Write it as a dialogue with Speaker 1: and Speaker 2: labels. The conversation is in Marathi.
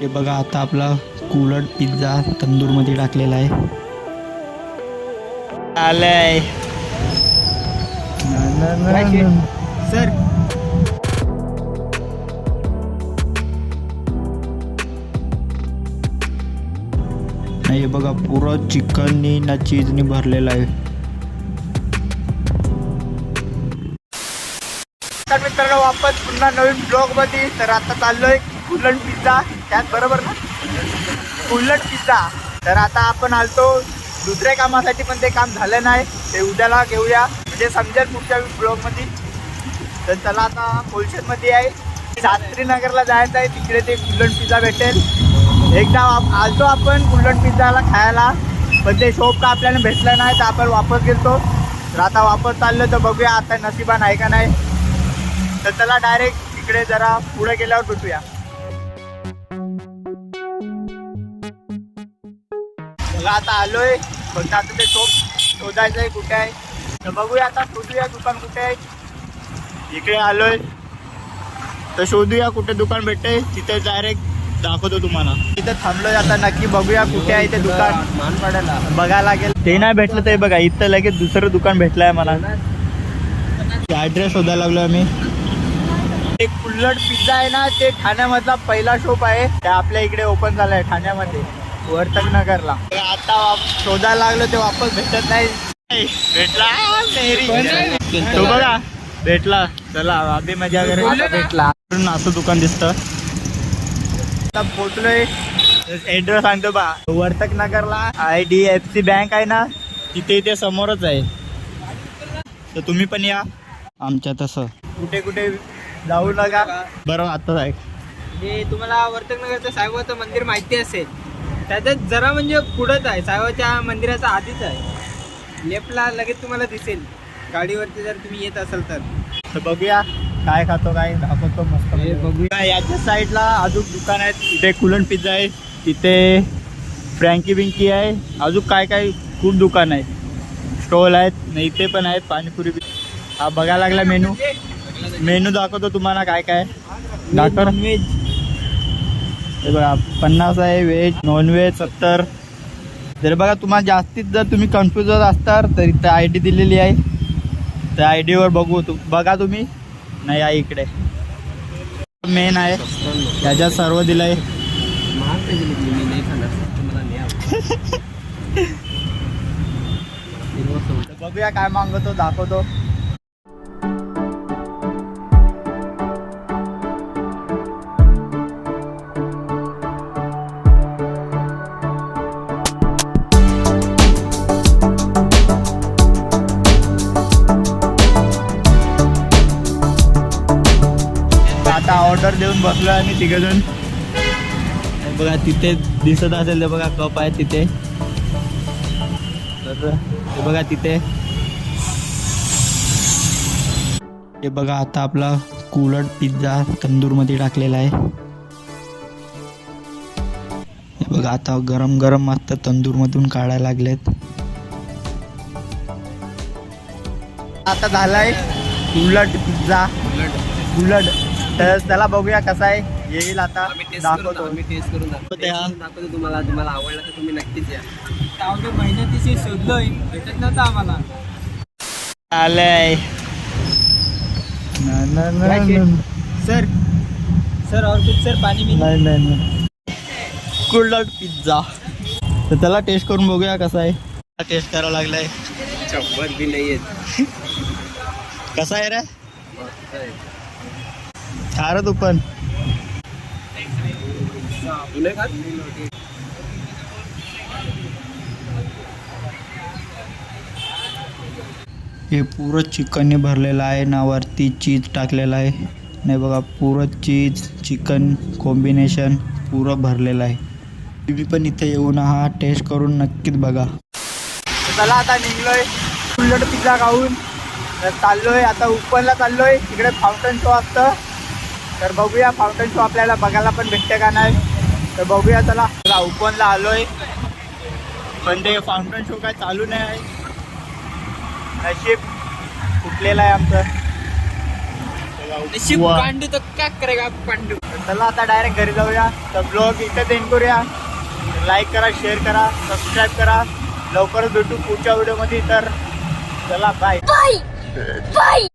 Speaker 1: हे बघा आता आपला कुलट पिझ्झा तंदूरमध्ये टाकलेला आहे. आलंय. सर नाही हे बघा पुरं चिकननी ना चीजनी भरलेलं आहे. तर मित्रांनो वापस पुन्हा नवीन ब्लॉगमध्ये तर आता चाललोय. कुलट पिझ्झा. त्यात बरोबर ना? कुलट पिझ्झा. तर आता आपण आलतो. दुसऱ्या कामासाठी पण ते काम झालं नाही. ते उद्याला घेऊया. म्हणजे समजेल पुढच्या ब्लॉगमध्ये. तर चला आता कोलशेतमध्ये आहे. शास्त्रीनगरला जायचं आहे. तिकडे ते कुलट पिझ्झा भेटेल. एकदा आलतो आपण कुलट पिझ्झाला खायला. पण ते शॉप का आपल्याला भेटलं नाही तर आपण वापस गेलतो. तर आता वापस चाललं तर बघूया आता नशिबान आहे का नाही. तर चला डायरेक्ट तिकडे जरा पुढे गेल्यावर भेटूया. बघा आता आलोय. फक्त आता ते शॉप शोधायचं आहे कुठे आहे. तर बघूया आता शोधूया दुकान कुठे आहे. इकडे आलोय. तर शोधूया कुठे दुकान भेटते. तिथे डायरेक्ट दाखवतो तुम्हाला. तिथे थांबलोय आता नक्की बघूया कुठे आहे ते दुकान. बघायला लागेल. ते नाही भेटलं ते बघा इथं लगेच दुसरं दुकान भेटलंय मला. ॲड्रेस शोधायला लागलो आम्ही. एक कुल्लड पिझ्झा आहे ना ते ठाण्यामधला पहिला शॉप आहे. ते आपल्या इकडे ओपन झालाय ठाण्यामध्ये. वर्तक नगरला आता शोधायला लागलो ते वापस भेटत नाही. भेटला? मेरी. तो बघा. भेटला. चला अभि मजा वगैरे
Speaker 2: आता भेटला.
Speaker 1: असं दुकान दिसतं. आता पोचलोय ऍड्रेस सांगतो बा. वर्तक नगरला I D F C bank आहे ना तिथे इथे समोरच आहे. तर तुम्ही पण या. आमच्या तसं कुठे कुठे जाऊ नका. बरं आता आहे
Speaker 2: तुम्हाला वर्तकनगरचं साईबाबाचं मंदिर माहिती असेल. त्याच्यात जरा म्हणजे पुढंच आहे. साईबाबाच्या मंदिराचा आधीच आहे. लेफ्टला लगेच तुम्हाला दिसेल. गाडीवरती जर तुम्ही येत असाल तर.
Speaker 1: तर बघूया काय खातो काय दाखवतो मस्त
Speaker 2: हे बघूया.
Speaker 1: याच्या साईडला अजून दुकान आहेत. तिथे कुलन पिझ्झा आहे. तिथे फ्रँकी बिंकी आहे. अजून काय काय खूप दुकान आहे स्टॉल आहेत. न इथे पण आहेत. पाणीपुरी बी- हा बघायला लागला मेनू. मेनू दाखवतो तुम्हाला काय काय. दाखव
Speaker 2: नॉनव्हेज
Speaker 1: हे बघा पन्नास आहे व्हेज नॉनव्हेज सत्तर. जर बघा तुम्हाला जास्तीत जर तुम्ही कन्फ्युज असणार तर इथं आय डी दिलेली आहे. त्या आय डीवर बघू तु बघा तुम्ही. नाही आहे इकडे. मेन आहे. त्याच्यात सर्व दिलंय. आहे बघूया काय मागवतो दाखवतो. ऑर्डर देऊन बसलो आम्ही तिघजण. बघा तिथे दिसत असेल ते बघा कप आहे तिथे. तर हे बघा तिथे. हे बघा आता आपला कुलट पिझ्झा तंदूरमध्ये टाकलेला आहे. हे बघा आता गरम गरम मस्त तंदूरमधून काढायला लागलेत. आता झालाय कुलट पिझ्झा. कुलट तर त्याला बघूया कसा आहे. येईल आता. दाखवतो.
Speaker 2: टेस्ट करून
Speaker 1: ते.
Speaker 2: दाखवतो तुम्हाला तुम्हाला आवडला तर तुम्ही नक्कीच या. आवडे मेहनतीशी शोधलोय भेटत नव्हतं आम्हाला.
Speaker 1: आलंय.
Speaker 2: सर सर और कुछ सर पाणी मी
Speaker 1: नाही नाही पिझ्झा तर त्याला टेस्ट करून बघूया कसा आहे. टेस्ट करावं लागलाय.
Speaker 2: चप्पल बी नाही
Speaker 1: कसा आहे रे? खा रे तू पण हे पुरं चिकनने भरलेलं आहे. ना वरती चीज टाकलेलं आहे. नाही बघा पुरं चीज चिकन कॉम्बिनेशन पुरं भरलेलं आहे. तुम्ही पण इथे येऊन हा टेस्ट करून नक्कीच बघा. चला आता निघलोय. कुल्लट पिझ्झा खाऊन. चाललोय आता उपनला चाललोय. तिकडे फाउंटन शो असतं. तर बघूया फाउंटन शो आपल्याला बघायला पण भेटते का नाही? तर बघूया चला. चला उपनला आलोय. पण ते फाउंटन शो काय चालू नाही आहे. नशीब फुटलेलं आहे आमचं.
Speaker 2: पांडू तो क्या करेगा पांडू?
Speaker 1: तर चला आता डायरेक्ट घरी जाऊया. तर ब्लॉग इथं एंड करूया. लाईक करा शेअर करा सबस्क्राईब करा. लवकरच भेटू पुढच्या व्हिडिओमध्ये तर चला बाय!
Speaker 3: Bye!